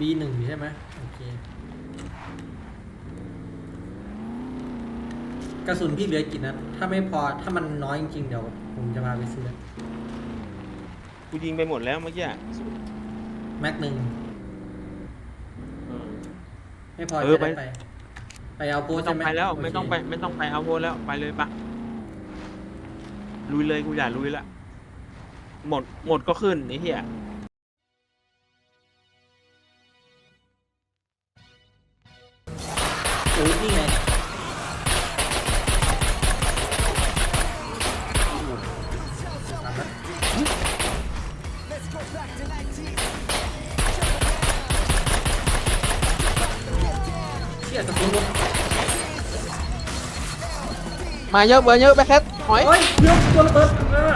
บีหนึ่งใช่ไหมโอเคกระสุนพี่เหลือกี่นัดถ้าไม่พอถ้ามันน้อยจริงๆเดี๋ยวผมจะพาไปซื้อกูยิงไปหมดแล้วเมื่อกี้อะแม็กหนึ่งเออไม่พอเออจะได้ไป ไปไปเอาโปไม่ใช่ต้องไหมไปแล้วโเคไม่ต้องไปไม่ต้องไปเอาโพลแล้วไปเลยปะลุยเลยกูอยากลุยละหมดหมดก็ขึ้นไอ้เหี้ย โอ้ยนี่ไงสามนัดเชี่ยกระสุนหมดมาเยอะเบอร์เยอะไปแคทหอยโอ้ยเดี๋ยวตัวระเบิดเออ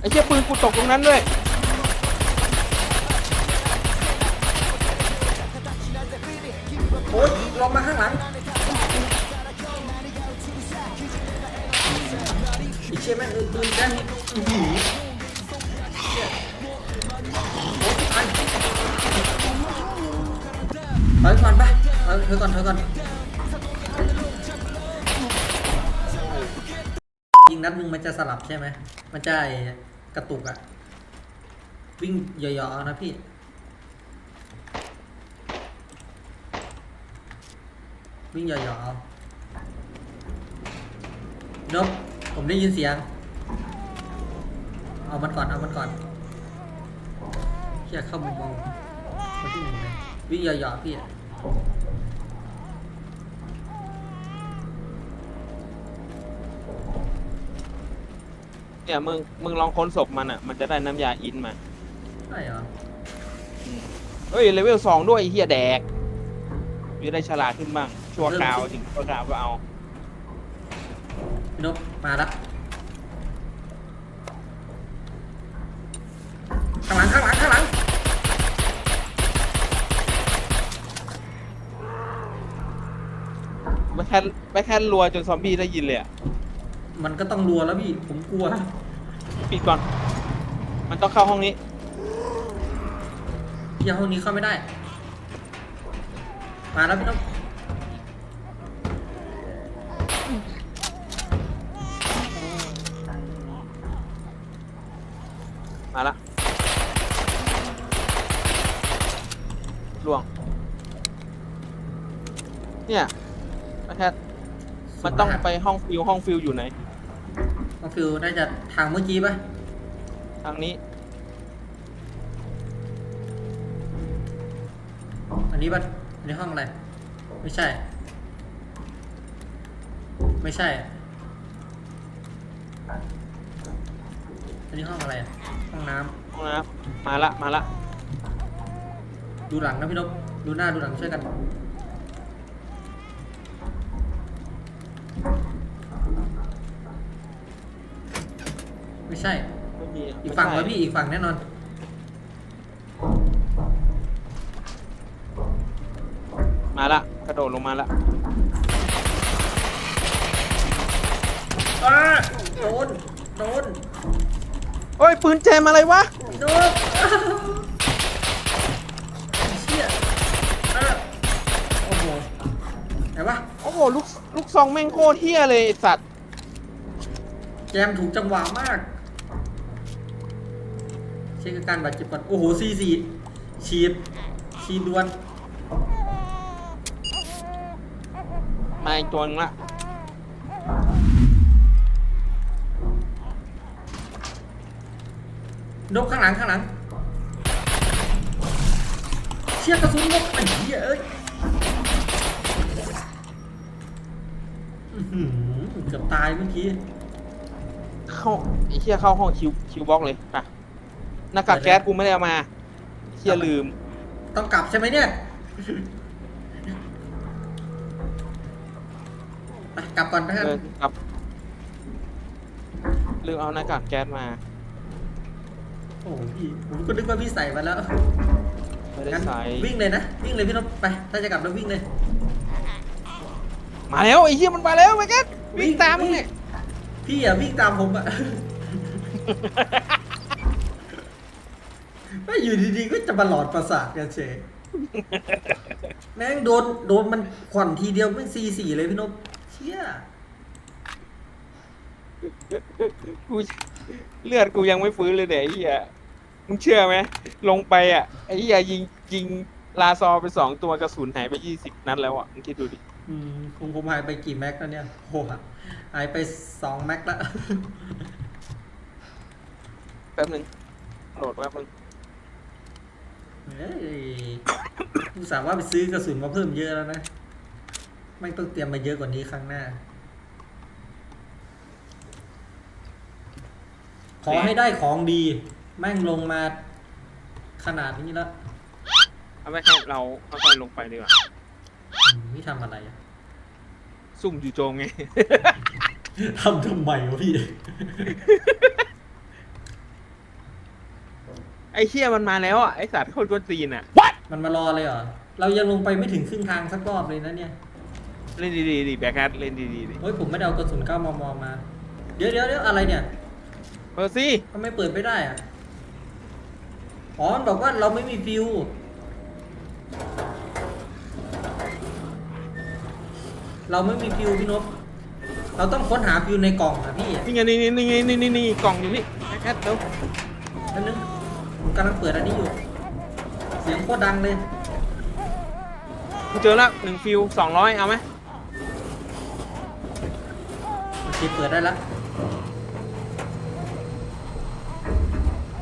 ไอ้เชี่ยปืนกูตกตรงนั้นด้วย ใช่ไหม มันจะกระตุกอะวิ่งเยาะๆนะพี่ วิ่งเหยาะๆเอานบผมได้ยินเสียง เอามันก่อน เอามันก่อนเฮียเข้ามุมมองคนที่หนึ่งเลยวิ่งเหยาะๆพี่ เนี่ยมึงมึงลองค้นศพมันอะ มันจะได้น้ำยาอินมาใช่เหรอเฮ้ยเลเวลสองด้วยไอ้เหี้ยแดกจะได้ฉลาดขึ้นบ้าง ชั่วคราวถึงชั่วคราวก็เอา พี่นบมาละข้างหลังข้างหลังข้างหลังไม่แค่ไม่แค่รัวจนซอมบี้ได้ยินเลยอะมันก็ต้องรัวแล้วพี่ผมกลัว ปิดก่อน มันต้องเข้าห้องนี้พี่ห้องนี้เข้าไม่ได้ มาแล้วพี่นบมาละล่วง เนี่ยไม่แค่มันต้องไปห้องฟิวห้องฟิวอยู่ไหน น้องฟิวน่าจะทางเมื่อกี้ปะทางนี้อันนี้ปะอันนี้ห้องอะไร ไม่ใช่ ไม่ใช่ อันนี้ห้องอะไรอะห้องน้ห้องน้ำมาละมาละำดูหลังนะพี่นพดูหน้าดูหลังช่วยกัน ไม่ใช่ ไม่มีอีกฝั่งไม่แล้วใช่พี่อีกฝั่งแน่นอน มาละกระโดดลงมาละอ้าโดน โดน โอ้ยปืนแจมอะไรวะโดนเชี่ยอะโอ้โหไหนวะ โอ้โหลูกลูกซองแม่งโคตรเฮี้ยเลยไอ้สัตว์ แจมถูกจังหวะมากเช็คอาการบาดเจ็บก่อน โอ้โหซีซีฉีดฉีดดวน มาอีกตัวนึงละนกข้างหลังข้างหลัง เชี่ยกระสุนนกไอ้เหี้ยเอ้ยอื้อหือเกือบตายเมื่อกี้ เข้าไอ้เฮี้ยเข้าห้องคิวคิวบ็อกเลยอะ หน้ากากแก๊สกูไม่ได้เอามาไอ้เฮี้ยลืม ต้องกลับใช่ไหมเนี่ยไปกลับก่อนไปคเอรับอครับ ลืมเอาหน้ากากแก๊สมา โอ้โหพี่ผมก็นึกว่าพี่ใส่มาแล้วไม่ได้งั้นใส่ วิ่งเลยนะ วิ่งเลยพี่นพไป ถ้าจะกลับแล้ววิ่งเลย มาแล้วไอ้เหี้ยมันมาแล้วไอ้แก๊สวิ่งตามมึงเนี่ย พี่อย่าวิ่งตามผมอะ ไม่อยู่ดีๆก็จะมาหลอดประสาทกันเฉยแม่งโดนโดนมันขวัญทีเดียวแม่งซีสี่เลยพี่นพเชี่ยกูเลือดกูยังไม่ฟื้นเลยเนี่ยไอ้เหี้ยมึงเชื่อไหมลงไปอะไอ้เหี้ยยิงยิงลาซอไปสองตัวกระสุนหายไปยี่สิบนัดแล้วอะมึงคิดดูดิอืมผมผมหายไปกี่แม็กแล้วเนี่ยโหหายไปสองแม็กแล้ว แป๊บนึงโหลดแป๊บนึง เฮ้ยอุตส่าห์ว่าไปซื้อกระสุนมาเพิ่มเยอะแล้วนะ ไม่ต้องเตรียมมาเยอะกว่านี้ครั้งหน้า ขอให้ได้ของดี แม่งลงมาขนาดนี้แล้ว เอาไว้ให้เราค่อยๆลงไปดีกว่าอืมนี่ทำอะไรอะซุ่มจู่โจมไง ทำทำไมวะพี่ ไอ้เชี่ยมันมาแล้วอะไอ้สัตว์โคตรกวนตีนอะมันมารอเลยเหรอ เรายังลงไปไม่ถึงครึ่งทางสักรอบเลยนะเนี่ยเล่นดีๆดิแบ็คแฮทเล่นดีๆดิโอ้ยผมไม่ได้เอากระสุน9มมมา เดี๋ยวเดี๋ยวเดี๋ยวอะไรเนี่ยเปิดสิทำไมเปิดไม่ได้อะอ๋อมันบอกว่าเราไม่มีฟิวเราไม่มีฟิวพี่นพเราต้องค้นหาฟิวในกล่องนะพี่นี่ไงนี่นี่นี่นี่นี่นี่กล่องอยู่นี่แบ็คแฮทเร็ว นั่นนึงผม กำลังเปิดอันนี้อยู่ เสียงโคตรดังเลยกูเจอแล้วหนึ่งฟิวสองร้อยเอาไหมโอเคเปิดได้แล้ว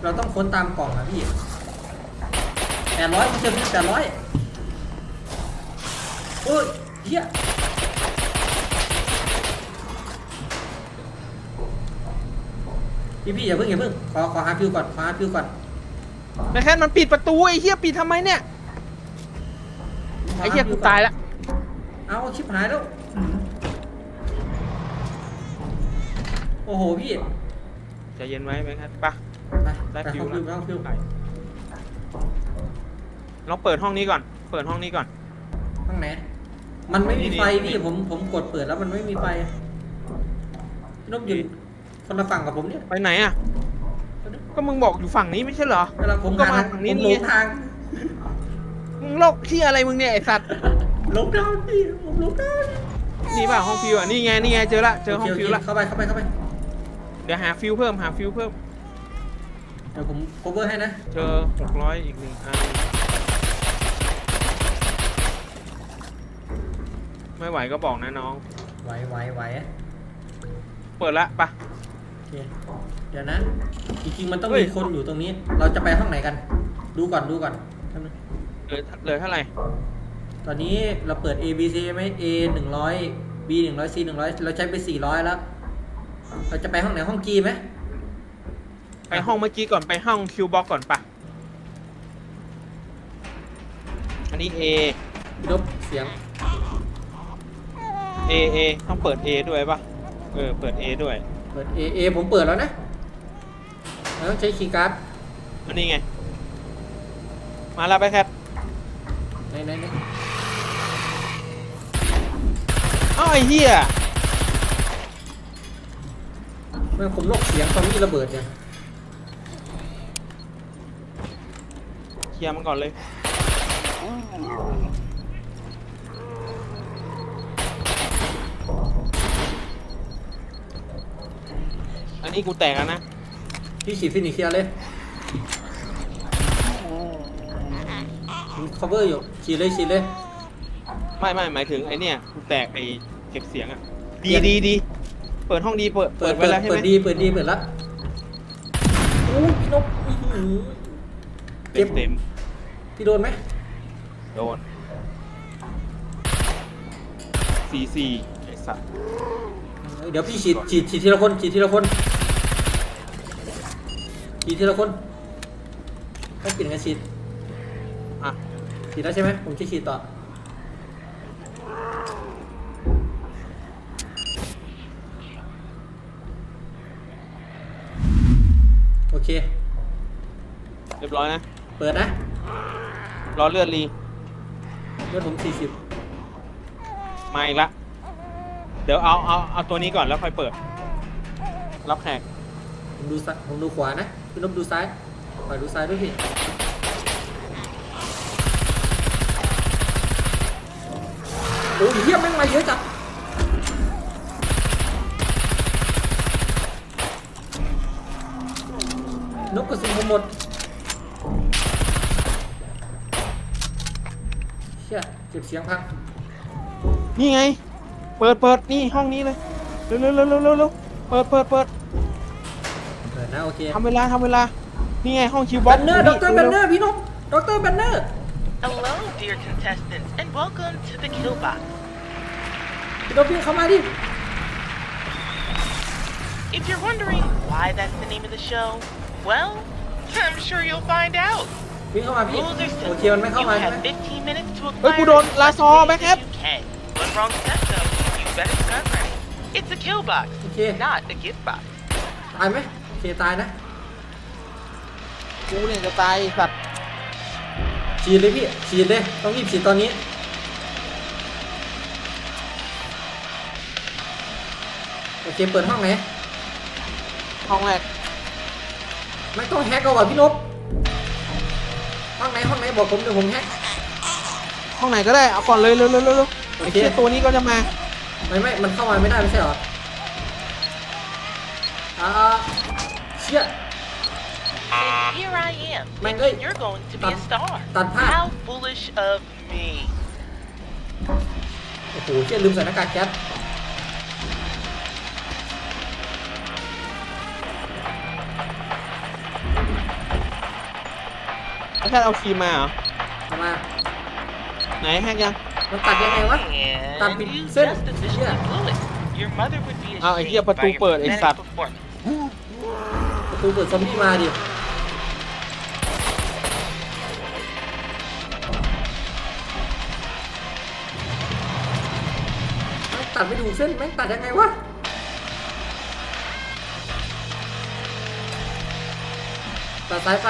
เราต้องค้นตามกล่องนะพี่แปดร้อยเจอพี่แปดร้อยโอ้ยเฮียพี่พี่อย่าเพิ่งอย่าเพิ่งขอขอหาฟิวก่อนขอหาฟิวก่อน แบ็คแฮทมันปิดประตูไอ้เหี้ยปิดทำไมเนี่ย ไอ้เหี้ยกูตายละเอาชิบหายแล้ว โอ้โหพี่ใจเย็นไว้แบ็คแฮทปะ ไปได้ไปฟิวห้องฟิวไปแล้วห้องฟิวลองเปิดห้องนี้ก่อน เปิดห้องนี้ก่อนห้องไหนมันไม่มีไฟนี่ พี่ผมผมกดเปิดแล้วมันไม่มีไฟพี่นพยืนคนละฝั่งกับผมเนี่ยไปไหนอะ ก็มึงบอกอยู่ฝั่งนี้ไม่ใช่เหรอเวลาผมก็หามาทางฝั่งผนี้มหลนี่งทางมึงโลกที่อะไรมึงเนี่ยไอสัตว์หลงทางพี่ผมหลงทางนี่ป่ะห้องฟิวอะนี่ไงนี่ไงเจอละเจอห้องโคฟิวโคละเข้าไปเข้าไปเข้าไปเดี๋ยวหาฟิวเพิ่มหาฟิวเพิ่มเดี๋ยวผม cover ให้นะเจอหกร้อยอีกหนึ่งอันไม่ไหวก็บอกนะน้อง ไหวไหวไหวเปิดละปะโอ เคเดี๋ยวนะ จริงๆมันต้องเฮ้ยมีคนอยู่ตรงนี้ เราจะไปห้องไหนกัน ดูก่อนดูก่อนแป๊บนึงเหลือเหลือเท่าไหร่ตอนนี้เราเปิด A B C ไหม A หนึ่งร้อย B หนึ่งร้อย C หนึ่งร้อยเราใช้ไปสี่ร้อยแล้ว เราจะไปห้องไหนห้อง G ไหมไปห้องเมื่อกี้ก่อนไปห้องคิวบ็อกก่อนปะอันนี้ A ลบเสียง A A ต้องเปิด A ด้วยปะเออเปิด A ด้วย เปิด A A ผมเปิดแล้วนะเราต้องใช้คีย์การ์ดอันนี้ไง มาแล้วไปแคทไหนไหนไหนอ้าวไอ้เหี้ยเมื่อผมลบเสียงตอนนี้ระเบิดเนี่ยเคลียร์มันก่อนเลย อันนี้กูแตกแล้วนะพี่ฉีดฟินิชเคลียร์เลยผม cover อยู่ฉีดเลยฉีดเลย ไม่ไม่หมายถึงไอเนี่ยกูแตกไอเก็บเสียงอะเปลี่ดียน ดีดีเปิดห้องดีเปิดเปิดไว้เปิดแล้วใช่ไหเปิมดดีเปิดดีเปิดแล้วอู้พี่นกอื้อหือ เก็บเต็มพี่โดนไหมโดนสีสี่ไอสัตว์เดี๋ยวพี่ฉีดฉีดฉีดทีละคนฉีดทีละคน ฉีดทีละคนต้องเปลี่ยนกันฉีดอะฉีดแล้วใช่ไหมผมจะฉีดต่อโอเค เรียบร้อยนะ เปิดนะ รอเลือดรีเลือดผมสี่สิบมาอีกละ เดี๋ยวเอาเอาเอาตัวนี้ก่อนแล้วค่อยเปิด รับแขกผมดูซ้ายผมดูขวานะ พี่นพดูซ้ายไปอยดูซ้ายด้วยพี่โอ้ยเฮียแม่งมาเยอะจัดนกกระสุนหมดเชี่ยเก็บเสียงพังนี่ไง เปิดเปิดนี่ห้องนี้เลย เร็วเร็วเร็วเร็วเร็วเปิดเปิดเปิด นะโอเคทำเวลาทำเวลา นี่ไงห้องคิวบแบอสนเนอร์ด็อกเตอร์แบนเนอร์พี่นกด็อกเตอร์แบนเนอร์ Hello, dear contestants, and welcome to the Kill Box. พี่นกพี่เข้ามาดิ If you're wondering why that's the name of the show, well, I'm sure you'll find out. วิ่งเข้ามาพี่ Rules are โอเค simple. มันไม่เข้า You มาใช่ไหม have 15 minutes to เฮ้ย acquire กูโดน as ลา much ซอ information แบ็คแอป as you can. One wrong step, though, you better start running. It's a kill box, โอเค not a gift box. ตายไหมโอ เคตายนะกูเนี่ยจะตายไอ้สัตว์ฉีดเลยพี่ฉีดเลย ต้องรีบฉีดตอนนี้ โอเคเปิดห้องไหนห้องแรกไม่ต้องแฮกเอาก่อนพี่นกห้องไหนห้องไหนบอกผมเดี๋ยวผมแฮกห้องไหนก็ได้เอาก่อนเลยเร็วเร็วเร็วเร็วโอไอ้เคเชี่ยตัวนี้ก็จะมาไม่ไม่มันเข้ามาไม่ได้ไม่ใช่เหรออ่าเชี่ย And here I am, Man, thinking hey. you're going to be a Tạt- star. tạt phát. How foolish of me. โอ้โหเชี่ยลืมใส่หน้ากากแก๊สไม่ใช่เอาครีมมาเหรอ เอามาไหนแฮกยัง มันตัดยังไงวะ Tạt And bị you sên. just officially Yeah. blew it. Your mother would be À, cái kia ashamed bật by tu your bờ để pathetic sạt. performance. ประตูเปิดซอมบี้มาดิแม่งตัดไม่ถูกเส้นแม่งตัดยังไงวะตัดสายไฟ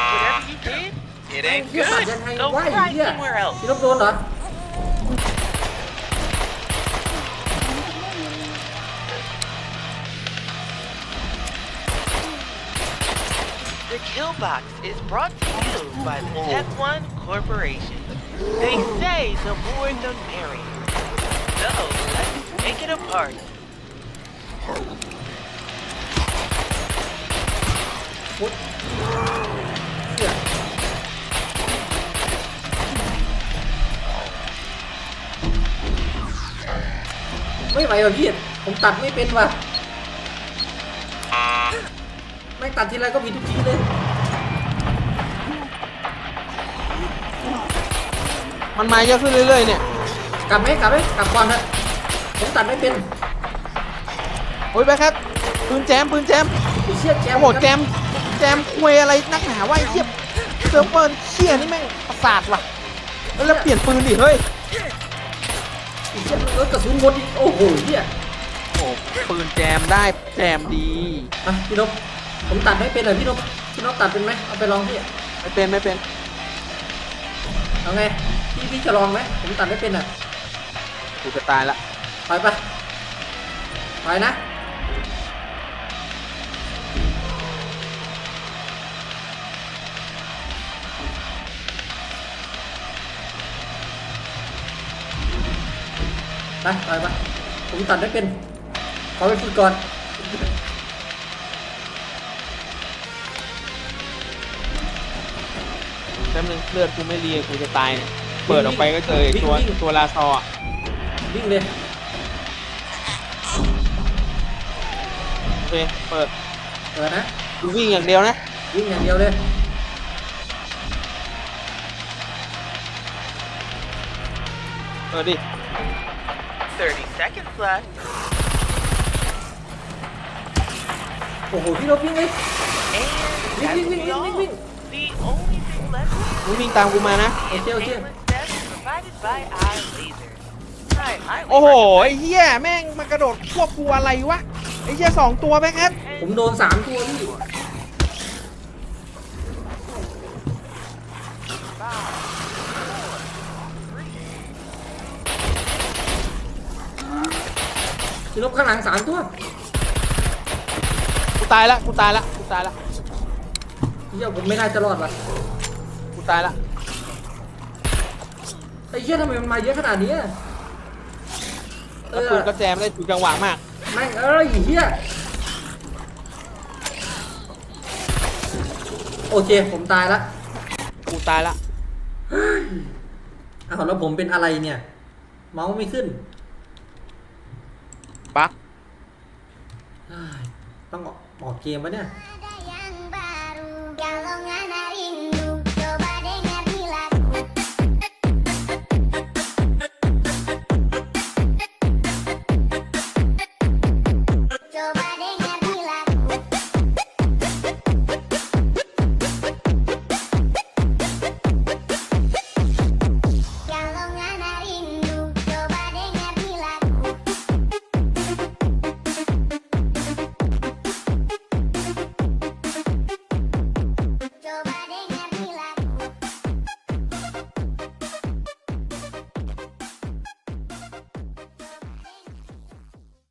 Whatever you did, it ain't เหี้ยตัด good. ยังไง Go วะไอ้ try เหี้ย somewhere else. พี่ลบโดนเหรอ Box is brought to you by the Tech One Corporation. They say the more the merrier. So let's make it a party. พุทธเหี้ยไม่ไหวว่ะพี่ผมตัดไม่เป็นว่ะไม่งตัดทีไรก็ผิดทุกทีเลย มันมาเยอะขึ้นเรื่อยๆเนี่ยกลับไหมกลับไหมกลับก่อนเถอะผมตัดไม่เป็นโอ้ยแบ็คแคทปืนแจมปืนแจมไอ้เชี่ยแจมโอ้โหแจมแจมคุยอะไรนักหนาว่าไอ้เชี่ยเซิร์ฟเวอร์เชี่ยนี่แม่งประสาทว่ะแล้วแล้วเปลี่ยนปืนดิเฮ้ยไอ้เชี่ยรถกระสุนหมดอีกโอ้โหเฮียโอ้ปืนแจมได้แจมดีอะพี่นพผมตัดไม่เป็นเลยพี่นพพี่นพตัดเป็นไหมเอาไปลองพี่ไม่เป็นไม่เป็นเอาไง พี่พี่จะลองไหมผมตัดไม่เป็นอะกูจะตายละไปปะไปนะไปไปปะผมตัดไม่เป็นขอไปฝึกก่อนแป๊บนึงเลือดกูไม่รีกูจะตายเนี่ย เปิดออกไปก็เจอไอ้ตัวตัวลาซออะวิ่งเลยโอเคเปิดเปิดนะกูวิ่งอย่างเดียวนะวิ่งอย่างเดียวเลยเปิดดิ30 seconds left. โอ้โหพี่นพวิ่งเลย And Wing, that wing, will wing, be wing, all. wing, wing. The only thing left มึงวิ่งตามกูมานะ is Okay, okay. painless steps provided by our laser. I highly โอ้โห recommend ไอ้เหี้ยแม่งมากระโดดควบกูอะไรวะ ไอ้เหี้ยสองตัวแบ็คแคทผมโดนสามตัวพี่พี่นพข้างหลังสามตัวตายละ กูตายละ กูตายละเฮียผมไม่น่าจะรอดว่ะกูตายละ ไอ้เฮียทำไมมันมาเยอะขนาดนี้อะเอแล้วอปืนก็แจมได้ถูกจังหวะมาก แม่งเอ้ยเฮียโอเค ผมตายละกูตายละ อ้าวแล้วผมเป็นอะไรเนี่ย เมาส์ไม่ขึ้นบั๊กเฮ้ยต้องออกออกเกมวะเนี่ยได้